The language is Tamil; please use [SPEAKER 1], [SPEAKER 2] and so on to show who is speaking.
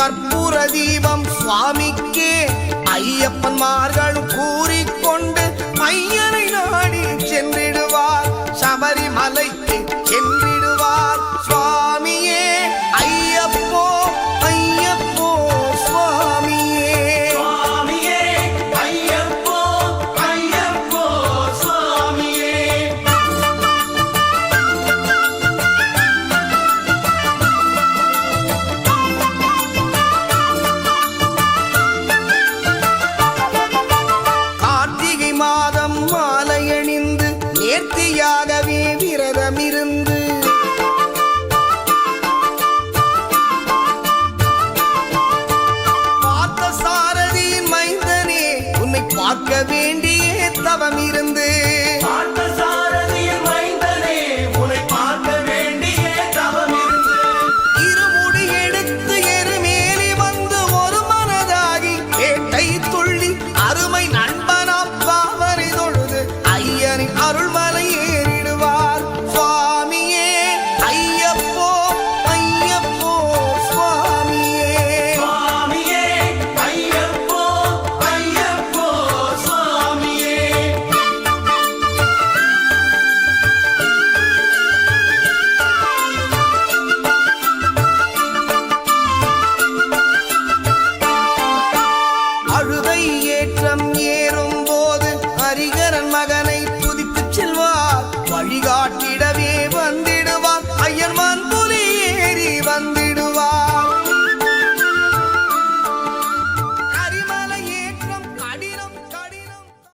[SPEAKER 1] கற்பூர தீபம் சுவாமிக்கே. ஐயப்பன்மார்களும் கூறிக்கொண்டு ஐயனை நாடி சென்றிடுவார். சபரிமலைக்கு சென்று நேர்த்தியாகவே விரதமிருந்து பார்த்த சாரதியின் மைந்தனே உன்னை பார்க்க வேண்டிய தவம் ко мне.